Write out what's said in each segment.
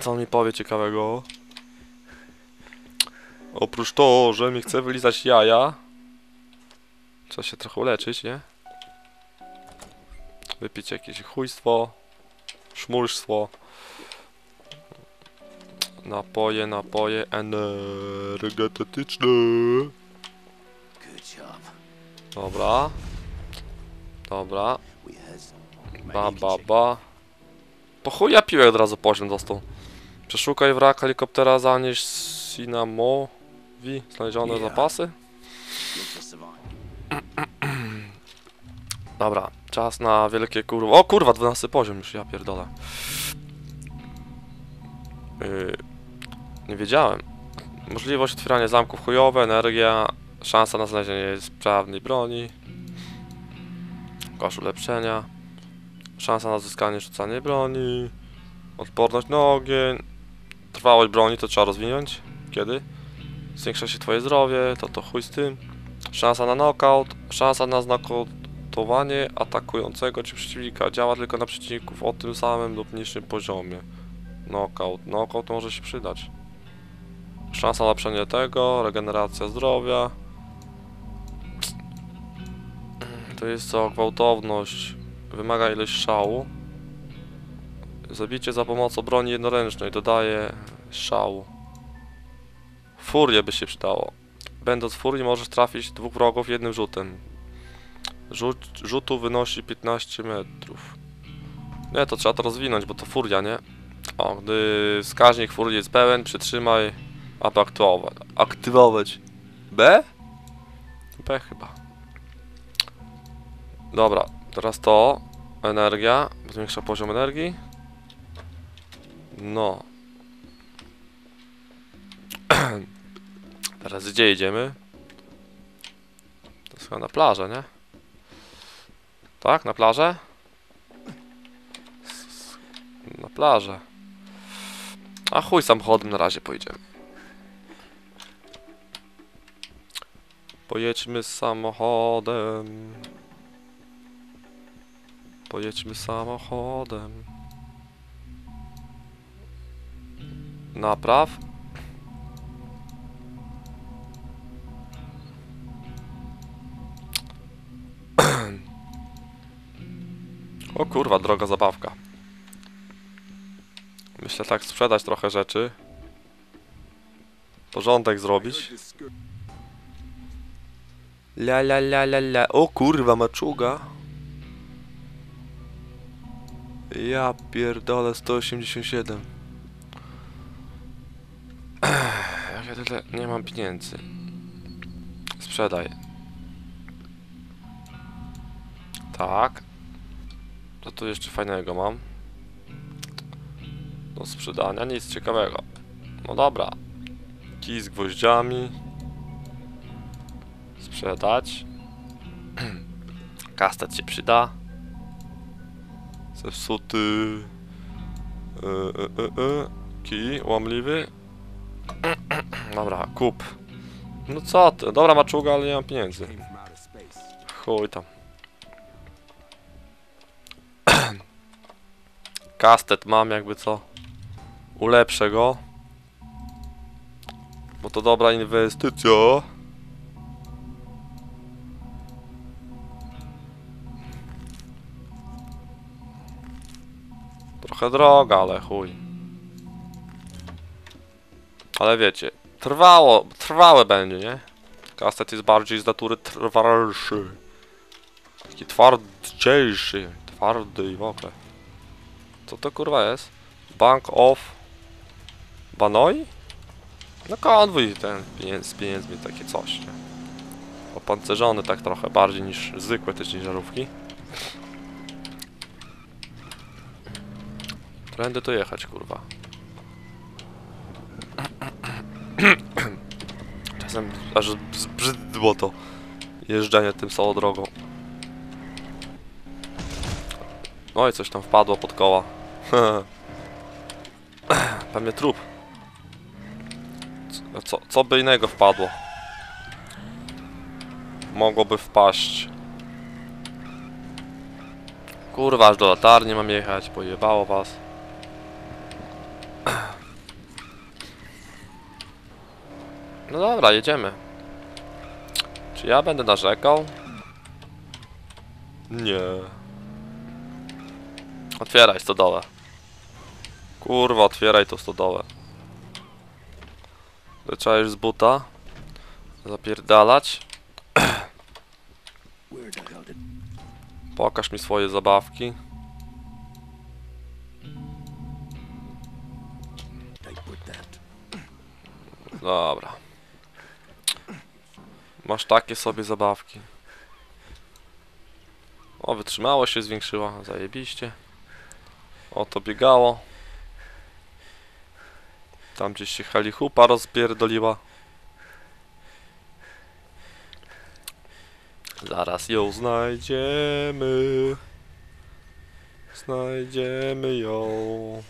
Co on mi powie ciekawego? Oprócz to, że mi chce wylizać jaja. Trzeba się trochę uleczyć, nie? Wypić jakieś chujstwo. Szmulstwo. Napoje, napoje energetyczne. Dobra. Dobra. Ba, ba, ba. Po chuj ja od razu poziom dostał. Przeszukaj wrak helikoptera, zanieś Sinamowi znalezione Yeah. zapasy. Dobra, czas na wielkie kurwa. O kurwa, 12 poziom już, ja pierdolę. Yy, nie wiedziałem. Możliwość otwierania zamków chujowe, energia, szansa na znalezienie sprawnej broni, kosz ulepszenia, szansa na zyskanie rzucania broni, odporność na ogień, trwałość broni to trzeba rozwinąć. Kiedy? Zwiększa się twoje zdrowie, to to chuj z tym. Szansa na knockout, szansa na znokautowanie atakującego czy przeciwnika działa tylko na przeciwników o tym samym lub niższym poziomie. Knockout, knockout może się przydać. Szansa na lepszenie tego, regeneracja zdrowia. To jest co? Gwałtowność. Wymaga ilość szału. Zabicie za pomocą broni jednoręcznej dodaje szału. Furię by się przydało. Będąc furii możesz trafić dwóch wrogów jednym rzutem. Rzut, rzutu wynosi 15 metrów. Nie, to trzeba to rozwinąć, bo to furia, nie? O, gdy wskaźnik furii jest pełen, przytrzymaj, aby aktywować. Aktywować. B? B chyba. Dobra, teraz to. Energia. Zwiększa poziom energii. No. Teraz gdzie idziemy? To jest chyba na plażę, nie? Tak, na plażę? Na plażę. A chuj samochodem na razie pojedziemy. Pojedźmy samochodem. Pojedźmy samochodem. Napraw. O kurwa, droga zabawka. Myślę tak sprzedać trochę rzeczy. Porządek zrobić. La la la la la. O kurwa, maczuga. Ja pierdolę 187. ja tyle nie mam pieniędzy. Sprzedaj. Tak. Co tu jeszcze fajnego mam? Do sprzedania nic ciekawego. No dobra. Kij z gwoździami. Sprzedać. Kastet się przyda. Zepsuty. E, e, e. Kij łamliwy. Dobra, kup. No co ty? Dobra maczuga, ale nie mam pieniędzy. Chuj tam. Kastet mam jakby co. Ulepszę go. Bo to dobra inwestycja. Trochę droga, ale chuj. Ale wiecie, trwało, trwałe będzie, nie? Kastet jest bardziej z natury trwalszy. Taki twardziejszy, twardy i w ogóle. Co to kurwa jest? Bank of Banoi? No konwój ten z pieniędzmi takie coś, nie? Opancerzony tak trochę bardziej niż zwykłe te ciężarówki. Trendy to jechać, kurwa. Aż zbrzydło to jeżdżenie tym samą drogą. No i coś tam wpadło pod koła. Pewnie trup. Co, co, co by innego wpadło? Mogłoby wpaść. Kurwa, aż do latarni mam jechać, pojebało was. No dobra, jedziemy. Czy ja będę narzekał? Nie. Otwieraj stodołę. Kurwa, otwieraj to stodołę. To Trzeba już z buta. Zapierdalać. Pokaż mi swoje zabawki. Dobra. Masz takie sobie zabawki. O, wytrzymałość się zwiększyła. Zajebiście. O, to biegało. Tam gdzieś się halichupa rozpierdoliła. Zaraz ją znajdziemy. Znajdziemy ją.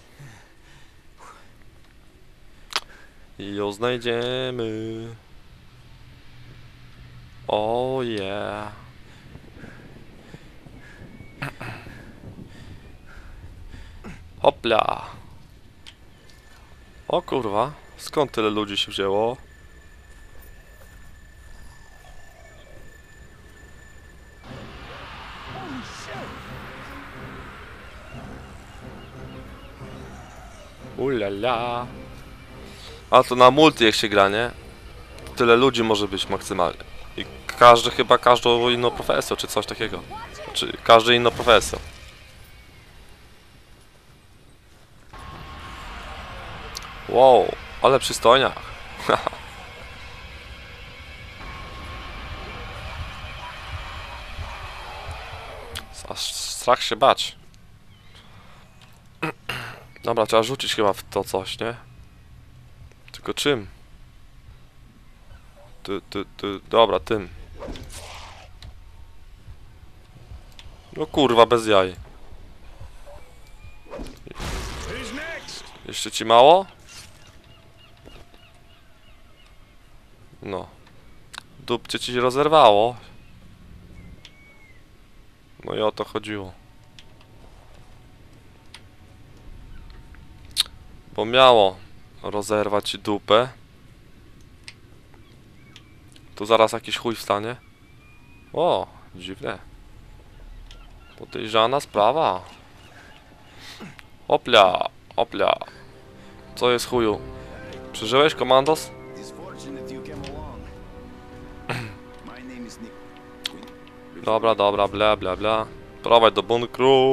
I ją znajdziemy. O yeah. Hopla. O kurwa, skąd tyle ludzi się wzięło? Ulala. A to na multi jak się gra, nie? Tyle ludzi może być maksymalnie. Każdy chyba każdą inną profesją, czy coś takiego. Czy każdy inną profesją. Wow, ale przystojniak. Aż strach się bać. Dobra, trzeba rzucić chyba w to coś, nie? Tylko czym? Ty, ty, ty, dobra, tym. No kurwa, bez jaj. Jeszcze ci mało? No. Dupcie ci rozerwało. No i o to chodziło. Bo miało rozerwać dupę. Tu zaraz jakiś chuj wstanie. O, dziwne. Podejrzana sprawa. Opla, opla. Co jest chuju? Przeżyłeś, komandos? Dobra, dobra, bla, bla, bla. Prowadź do bunkru.